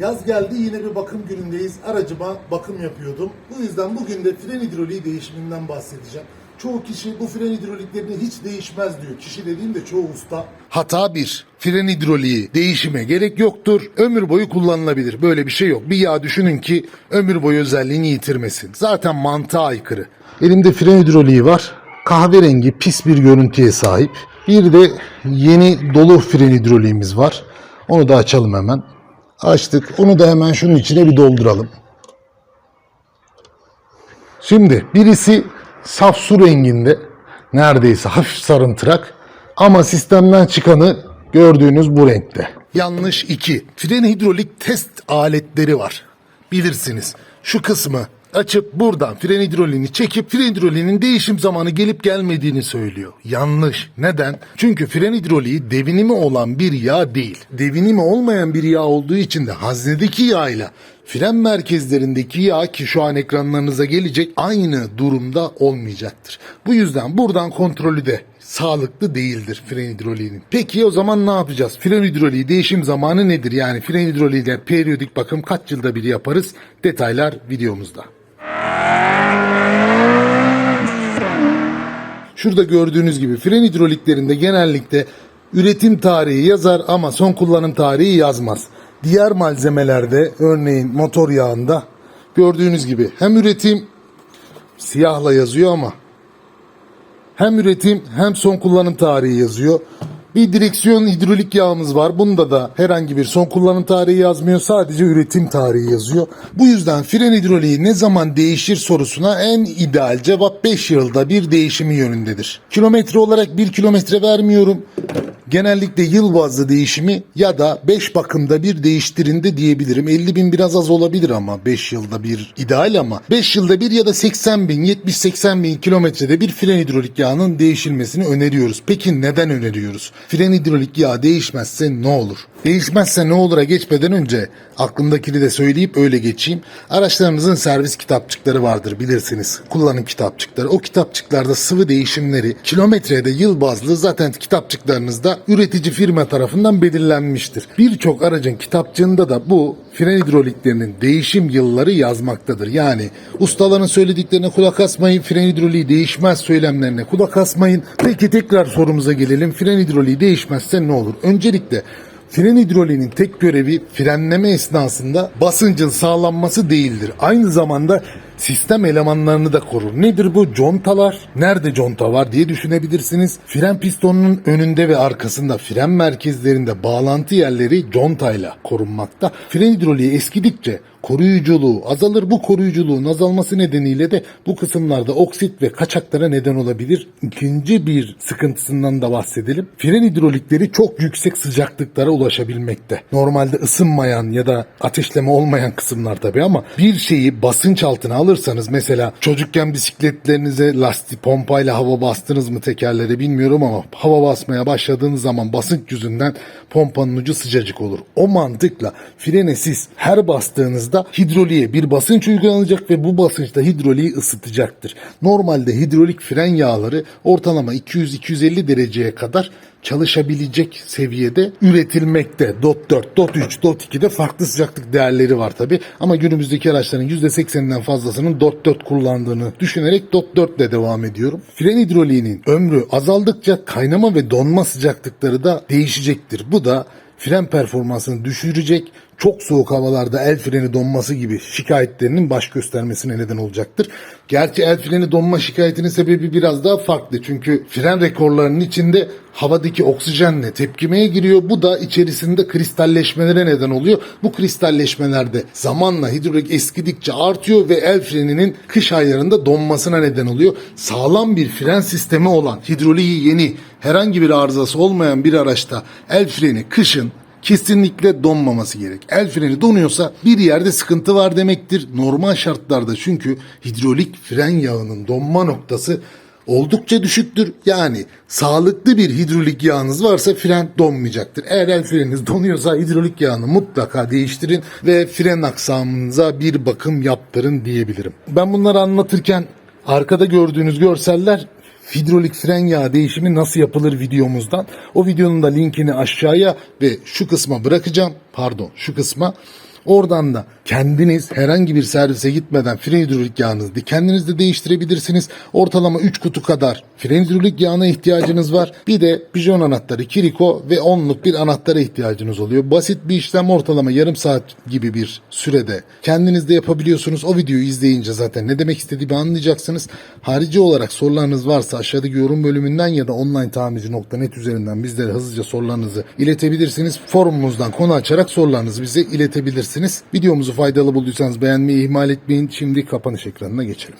Yaz geldi yine bir bakım günündeyiz. Aracıma bakım yapıyordum. Bu yüzden bugün de fren hidroliği değişiminden bahsedeceğim. Çoğu kişi bu fren hidroliklerini hiç değişmez diyor. Kişi dediğim de çoğu usta. Hata 1. Fren hidroliği değişime gerek yoktur. Ömür boyu kullanılabilir. Böyle bir şey yok. Bir yağ düşünün ki ömür boyu özelliğini yitirmesin. Zaten mantığa aykırı. Elimde fren hidroliği var. Kahverengi pis bir görüntüye sahip. Bir de yeni dolu fren hidroliğimiz var. Onu da açalım hemen. Açtık. Onu da hemen şunun içine bir dolduralım. Şimdi birisi saf su renginde neredeyse hafif sarımtırak ama sistemden çıkanı gördüğünüz bu renkte. Yanlış 2. Fren hidrolik test aletleri var. Bilirsiniz. Şu kısmı açıp buradan fren hidroliğini çekip fren hidroliğinin değişim zamanı gelip gelmediğini söylüyor. Yanlış. Neden? Çünkü fren hidroliği devinimi olan bir yağ değil. Devinimi olmayan bir yağ olduğu için de haznedeki yağıyla fren merkezlerindeki yağ ki şu an ekranlarınıza gelecek aynı durumda olmayacaktır. Bu yüzden buradan kontrolü de sağlıklı değildir fren hidroliğinin. Peki o zaman ne yapacağız? Fren hidroliği değişim zamanı nedir? Yani fren hidroliğiyle periyodik bakım kaç yılda bir yaparız? Detaylar videomuzda. Şurada gördüğünüz gibi fren hidroliklerinde genellikle üretim tarihi yazar ama son kullanım tarihi yazmaz. Diğer malzemelerde örneğin motor yağında gördüğünüz gibi hem üretim siyahla yazıyor ama hem üretim hem son kullanım tarihi yazıyor. Bir direksiyon hidrolik yağımız var. Bunda da herhangi bir son kullanım tarihi yazmıyor. Sadece üretim tarihi yazıyor. Bu yüzden fren hidroliği ne zaman değişir sorusuna en ideal cevap 5 yılda bir değişimi yönündedir. Kilometre olarak 1 kilometre vermiyorum. Genellikle yıl bazlı değişimi ya da 5 bakımda bir değiştirinde diyebilirim. 50 bin biraz az olabilir ama 5 yılda bir ideal ama 5 yılda bir ya da 80 bin 70-80 bin kilometrede bir fren hidrolik yağının değişilmesini öneriyoruz. Peki neden öneriyoruz? Fren hidrolik yağ değişmezse ne olur? Değişmezse ne olur'a geçmeden önce aklımdakini de söyleyip öyle geçeyim. Araçlarınızın servis kitapçıkları vardır bilirsiniz. Kullanım kitapçıkları. O kitapçıklarda sıvı değişimleri kilometrede yıl bazlı zaten kitapçıklarınızda üretici firma tarafından belirlenmiştir. Birçok aracın kitapçığında da bu fren hidroliklerinin değişim yılları yazmaktadır. Yani ustaların söylediklerine kulak asmayın. Fren hidroliği değişmez söylemlerine kulak asmayın. Peki tekrar sorumuza gelelim. Fren hidroliği değişmezse ne olur? Öncelikle Fren hidroliğinin tek görevi frenleme esnasında basıncın sağlanması değildir. Aynı zamanda sistem elemanlarını da korur. Nedir bu? Contalar. Nerede conta var diye düşünebilirsiniz. Fren pistonunun önünde ve arkasında fren merkezlerinde bağlantı yerleri contayla korunmakta. Fren hidroliği eskidikçe koruyuculuğu azalır. Bu koruyuculuğun azalması nedeniyle de bu kısımlarda oksit ve kaçaklara neden olabilir. İkinci bir sıkıntısından da bahsedelim. Fren hidrolikleri çok yüksek sıcaklıklara ulaşabilmekte. Normalde ısınmayan ya da ateşleme olmayan kısımlar tabii ama bir şeyi basınç altına alırsanız mesela çocukken bisikletlerinize lastik pompayla hava bastınız mı tekerlere bilmiyorum ama hava basmaya başladığınız zaman basınç yüzünden pompanın ucu sıcacık olur. O mantıkla frene siz her bastığınızda hidroliğe bir basınç uygulanacak ve bu basınçta hidroliği ısıtacaktır. Normalde hidrolik fren yağları ortalama 200-250 dereceye kadar çalışabilecek seviyede üretilmekte. DOT 4, DOT 3, DOT 2'de farklı sıcaklık değerleri var tabi. Ama günümüzdeki araçların %80'inden fazlasının DOT 4 kullandığını düşünerek DOT 4 ile devam ediyorum. Fren hidroliğinin ömrü azaldıkça kaynama ve donma sıcaklıkları da değişecektir. Bu da fren performansını düşürecek, çok soğuk havalarda el freni donması gibi şikayetlerinin baş göstermesine neden olacaktır. Gerçi el freni donma şikayetinin sebebi biraz daha farklı. Çünkü fren rekorlarının içinde havadaki oksijenle tepkimeye giriyor. Bu da içerisinde kristalleşmelere neden oluyor. Bu kristalleşmelerde zamanla hidrolik eskidikçe artıyor ve el freninin kış aylarında donmasına neden oluyor. Sağlam bir fren sistemi olan hidroliği yeni herhangi bir arızası olmayan bir araçta el freni kışın kesinlikle donmaması gerek. El freni donuyorsa bir yerde sıkıntı var demektir. Normal şartlarda çünkü hidrolik fren yağının donma noktası oldukça düşüktür. Yani sağlıklı bir hidrolik yağınız varsa fren donmayacaktır. Eğer el freniniz donuyorsa hidrolik yağını mutlaka değiştirin ve fren aksamınıza bir bakım yaptırın diyebilirim. Ben bunları anlatırken arkada gördüğünüz görseller hidrolik fren yağı değişimi nasıl yapılır videomuzdan. O videonun da linkini aşağıya ve şu kısma bırakacağım. Pardon şu kısma. Oradan da kendiniz herhangi bir servise gitmeden fren hidrolik yağınızı kendiniz de değiştirebilirsiniz. Ortalama 3 kutu kadar fren hidrolik yağına ihtiyacınız var. Bir de pijon anahtarı, kiriko ve onluk bir anahtara ihtiyacınız oluyor. Basit bir işlem ortalama yarım saat gibi bir sürede kendiniz de yapabiliyorsunuz. O videoyu izleyince zaten ne demek istediğimi anlayacaksınız. Harici olarak sorularınız varsa aşağıdaki yorum bölümünden ya da online tamirci.net üzerinden bizlere hızlıca sorularınızı iletebilirsiniz. Forumumuzdan konu açarak sorularınızı bize iletebilirsiniz. Videomuzu faydalı bulduysanız beğenmeyi ihmal etmeyin. Şimdi kapanış ekranına geçelim.